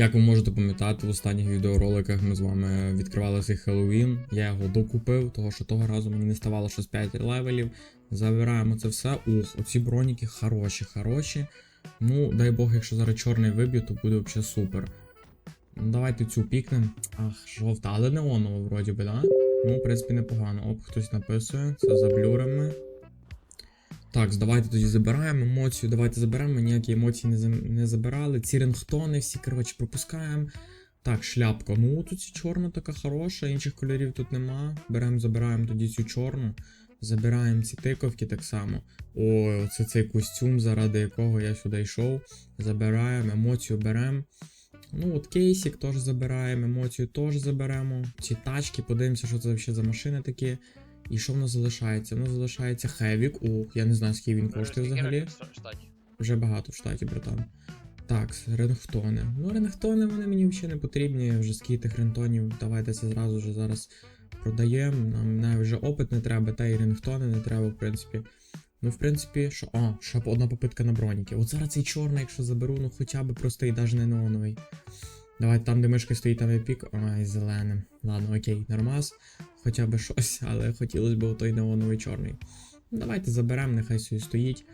Як ви можете пам'ятати, в останніх відеороликах ми з вами відкривали цей Хеллоуін. Я його докупив, того що того разу мені не ставало щось 5 левелів. Забираємо це все. Ух, оці броніки хороші, хороші. Ну, дай Бог, якщо зараз чорний виб'ю, то буде взагалі супер. Ну, Давайте цю пікнем. Ах, жовта, але неонова вроді би, да? Ну, в принципі, непогано. Оп, хтось написує, це за блюрами. Так, давайте тоді забираємо емоцію, давайте заберемо, ніякі емоції не, не забирали. Ці рингтони всі, коротше, пропускаємо. Так, шляпка. Ну, тут чорна така хороша, інших кольорів тут нема. Беремо, забираємо тоді цю чорну. Забираємо ці тиковки так само. Ой, оце цей костюм, заради якого я сюди йшов. Забираємо, емоцію беремо. Ну, от кейсик теж забираємо, емоцію теж заберемо. Ці тачки, подивимося, що це взагалі за машини такі. І що в нас залишається? Нас залишається Хевік. О, я не знаю, скільки він коштує взагалі. Вже багато в штаті, братан. Так, рингтони. Ну, рингтони вони мені взагалі не потрібні. Вже скільки тих рингтонів. Давайте це зразу ж зараз продаємо. Нам навіть вже опит не треба, та й рингтони не треба, в принципі. Ну, в принципі, що. А, ще одна попитка на броніки. От зараз цей чорний, якщо заберу, ну хоча б простий, навіть не неоновий. Давайте там, де мишка стоїть, там і пік. Ай, зеленим. Ладно, окей, нормас. Хоча б щось, але хотілося б той неоновий чорний. Давайте заберемо, нехай собі стоїть.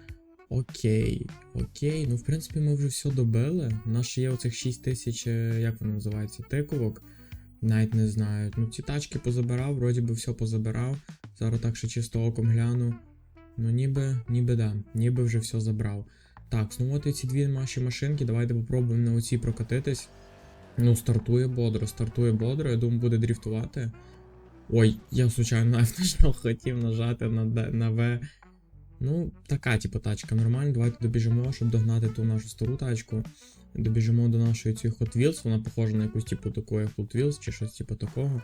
Окей, окей. Ну, в принципі, ми вже все добили. У нас ще є оцих 6 тисяч, е, як воно називається, тиковок. Навіть не знаю. Ну, ці тачки позабирав, вроді би все позабирав. Зараз так ще чисто оком гляну. Ну, ніби, ніби да, ніби вже все забрав. Так, ну от ці дві наші машинки, давайте попробуємо на оці прокатитись. Ну, стартує бодро, стартує бодро, я думаю, буде дріфтувати. Ой, я случайно нажав, хотів нажати на, на В. Ну, така, типу, тачка нормальна. Давайте добіжимо, щоб догнати ту нашу стару тачку. Добіжимо до нашої цієї Hot Wheels, вона похожа на якусь типу таку як Hot Wheels чи щось типу такого.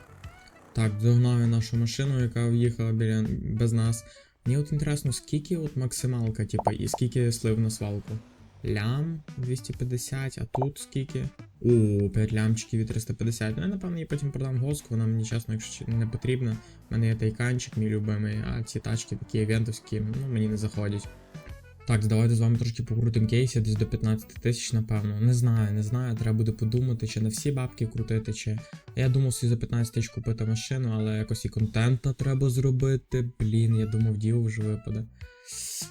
Так, догнав я нашу машину, яка в'їхала біля без нас. Мені от інтересно, скільки от максималка, типу, і скільки слив на свалку. Лям 250, а тут скільки? О, 5 лямчиків і 350. Ну, я напевно її потім продам госку, вона мені чесно, якщо не потрібна. У мене є тайканчик, мій любимий, а ці тачки такі івентовські, ну мені не заходять. Так, давайте з вами трошки покрутимо кейси, десь до 15 тисяч, напевно. Не знаю, не знаю, треба буде подумати, чи на всі бабки крутити, чи. Я думав собі за 15 тисяч купити машину, але якось і контента треба зробити. Блін, я думав, діо вже випаде.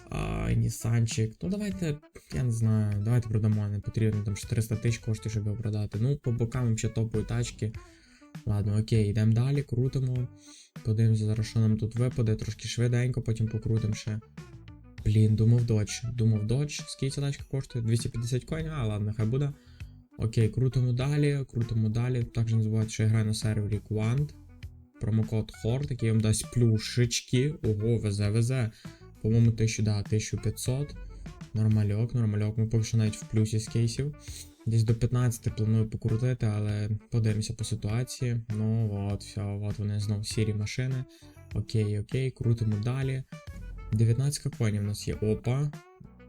Ай, Нісанчик. Ну давайте, я не знаю, давайте продамо, не потрібно, там 400 тисяч коштує, щоб його продати. Ну, по бокам ще топові тачки. Ладно, окей, йдемо далі, крутимо. Подивимося зараз, що нам тут випаде, трошки швиденько, потім покрутимо ще. Блін, думав додж. Думав додж. Скільки ця тачка коштує? 250 коїнів, а ладно, хай буде. Окей, крутимо далі, крутимо далі. Також не забувайте, що я граю на сервері Quant. Промокод HORT, який вам дасть плюшечки. Ого, везе, везе. По-моєму, 1000, да, 1500. Нормальок, нормальок. Ми поки що навіть в плюсі з кейсів. Десь до 15 планую покрутити, але подивимося по ситуації. Ну от, все, от вони знову сірі машини. Окей, окей, крутимо далі. 19 конів у нас є. Опа.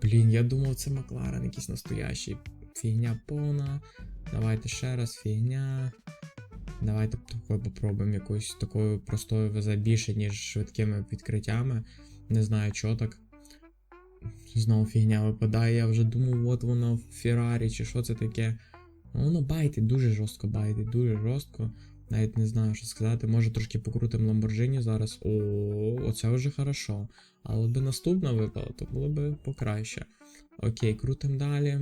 Блін, я думав, це Макларен якийсь настоящий. Фігня повна. Давайте ще раз, фігня. Давайте попробуємо якоюсь такою простою везе більше, ніж швидкими відкриттями. Не знаю, що так. Знову фігня випадає. Я вже думав, от воно Феррарі чи що це таке. Ну, Воно байтить, дуже жорстко байтить, дуже жорстко. Навіть не знаю, що сказати. Може трошки покрутимо Lamborghini зараз. О, оце вже хорошо. Але би наступна випала, то було б покраще. Окей, крутим далі.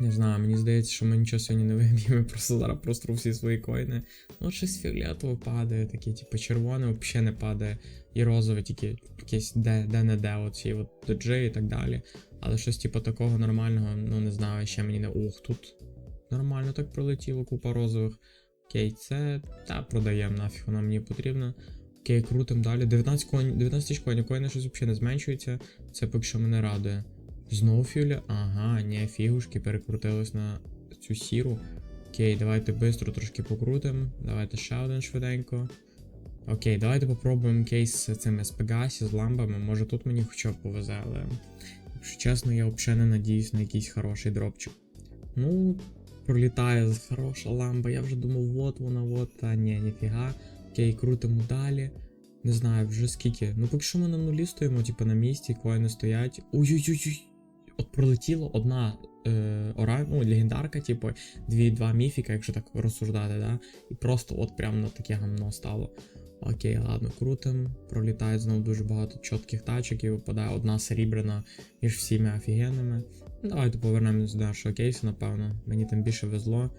Не знаю, мені здається, що ми нічого сьогодні не виб'ємо, просто зараз простру всі свої коїни. Ну, щось фіолетово падає, таке, типу, червоне взагалі не падає. І розове, тільки якесь де, де не де, оці от доджи і так далі. Але щось типу такого нормального, ну не знаю, ще мені не. Ух, тут нормально так пролетіло, купа розових. Окей, це. Та продаємо нафіг, вона мені потрібна. Окей, крутим далі. 19 конь, 19 тисяч коїнів, коїни щось взагалі не зменшується. Це поки що мене радує. Знову фюля? Ага, ні, фігушки перекрутились на цю сіру. Окей, давайте швидко трошки покрутимо. Давайте ще один швиденько. Окей, давайте попробуємо кейс з цими з Пегасі, з ламбами. Може тут мені хоча б повезе, але. Якщо чесно, я взагалі не надіюсь на якийсь хороший дропчик. Ну, пролітає хороша ламба. Я вже думав, от вона, от, та ні, ніфіга. Окей, крутимо далі. Не знаю, вже скільки. Ну, поки що ми на нулі стоїмо, типу, на місці, коїни стоять. Ой-ой-ой. От пролетіло одна е, ора, ну, легендарка, типу, дві, два міфіка, якщо так розсуждати, да? І просто от прям на таке гамно стало. Окей, ладно, крутим. Пролітає знову дуже багато чітких тачок і випадає одна срібряна між всіма офігенними. Ну, Давайте повернемось до нашого кейсу, напевно. Мені там більше везло.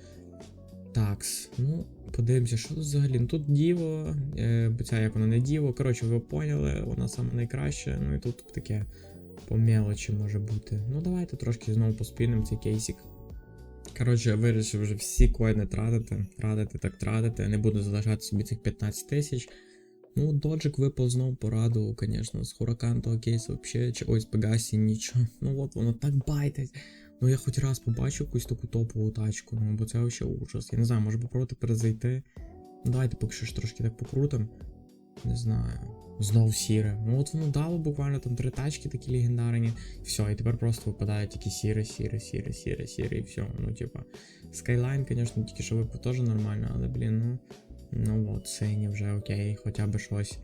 Такс, ну, подивимося, що тут взагалі. Ну тут діво, е, ця як вона не діво. Коротше, ви поняли, вона саме найкраща. Ну і тут таке по мелочі може бути. Ну давайте трошки знову поспінемо цей кейсик. Коротше, я вирішив вже всі коїни тратити. Тратити так тратити. Не буду залишати собі цих 15 тисяч. Ну, доджик випав знову порадував, звісно. З Хуракан того кейсу взагалі, чи ось Пегасі нічого. Ну от воно так байтить. Ну я хоч раз побачу якусь таку топову тачку, ну бо це вообще ужас. Я не знаю, може попробувати перезайти. Ну давайте поки що ж трошки так покрутим. Не знаю. Знов сіре. Ну от воно дало буквально там три тачки такі легендарні. Все, і тепер просто випадає тільки сіре, сіре, сіре, сіре, сіре, і все. Ну, типа. Skyline, звісно, тільки що випав теж нормально, але, блін, ну. Ну от, сині вже окей, хоча б щось.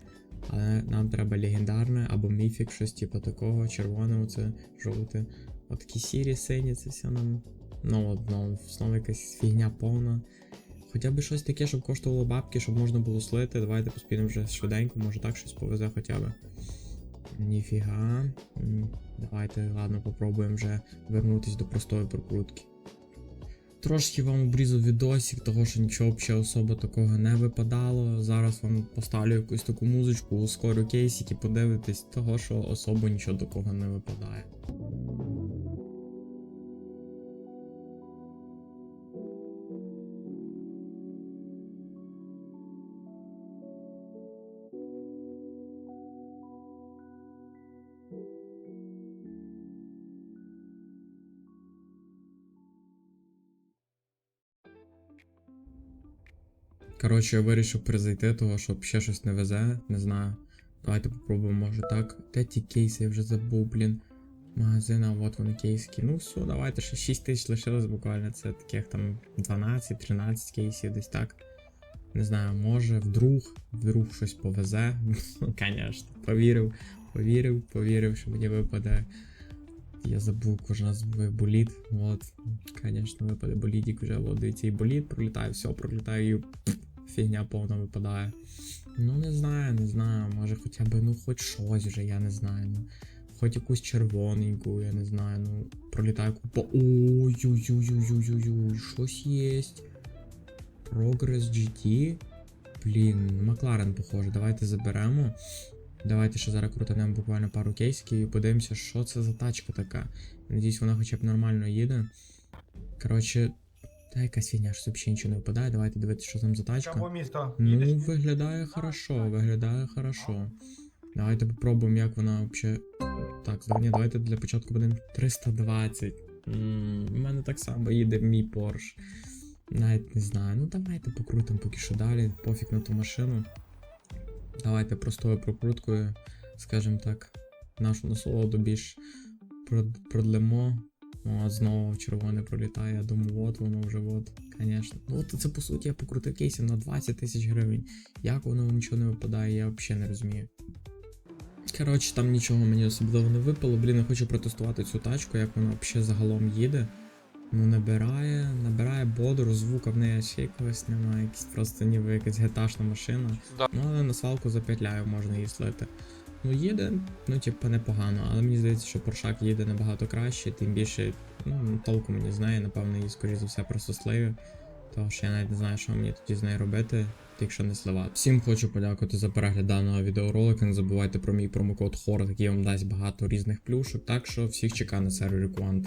Але нам треба легендарне або міфік, щось типу такого, червоне, оце, жовте. От такі сірі, сині, це все нам. Ну, от, ну, знову якась фігня повна. Хоча б щось таке, щоб коштувало бабки, щоб можна було слити. Давайте поспінемо вже швиденько, може так щось повезе хоча б. Ніфіга. Давайте, ладно, попробуємо вже вернутись до простої прокрутки. Трошки вам обрізав відосик, того що нічого взагалі особо такого не випадало. Зараз вам поставлю якусь таку музичку, ускорю кейсик і подивитись, того що особо нічого такого не випадає. Коротше, я вирішив перезайти, того, щоб ще щось не везе, не знаю. Давайте попробуємо, може так. Де ті кейси, я вже забув, блін. Магазин, а от вони кейські. Ну все, давайте ще 6 тисяч лишилось буквально. Це таких там 12-13 кейсів, десь так. Не знаю, може, вдруг, вдруг щось повезе. Ну, звісно, повірив, повірив, повірив, що мені випаде. Я забув кожен раз боліт. От, звісно, випаде болідік вже. От, і боліт пролітає, все, пролітає і фігня повна випадає. Ну, не знаю, не знаю. Може хоча б, ну, хоч щось вже, я не знаю. Ну, хоч якусь червоненьку, я не знаю, ну, пролітає купа. Ой-ой-ой-ой-ой-ой, щось єсть. Progress GT. Блін, Макларен, похоже. Давайте заберемо. Давайте ще зараз крутанемо буквально пару кейсиків і подивимося, що це за тачка така. Надіюсь, вона хоча б нормально їде. Коротше, та якась фігня, що взагалі нічого не випадає. Давайте дивитися, що там за тачка. Місто? Ну, виглядає хорошо, виглядає хорошо. Давайте попробуємо, як вона взагалі. Так, здавні, давайте для початку будемо 320. М, У мене так само їде мій Porsche. Навіть не знаю. Ну давайте покрутимо поки що далі. Пофіг на ту машину. Давайте простою прокруткою, скажімо так, нашу насолоду більш продлимо. О, знову червоне пролітає. Я думаю, от воно вже от, звісно. Ну от це по суті я покрутив кейсів на 20 тисяч гривень. Як воно нічого не випадає, я взагалі не розумію. Коротше, там нічого мені особливо не випало. Блін, я хочу протестувати цю тачку, як вона взагалі загалом їде. Ну, набирає, набирає бодру, звука в неї ще якогось немає, якийсь просто ніби якась геташна машина. Да. Ну, але на свалку за 5 ляїв можна її слити. Ну, їде, ну, типу, непогано, але мені здається, що Поршак їде набагато краще, тим більше, ну, толку мені знає, напевно, її, скоріш за все, просто сливи. Тому що я навіть не знаю, що мені тоді з нею робити, якщо не сливати. Всім хочу подякувати за перегляд даного відеоролика. Не забувайте про мій промокод HORD, який вам дасть багато різних плюшок. Так що всіх чекаю на сервері Quant.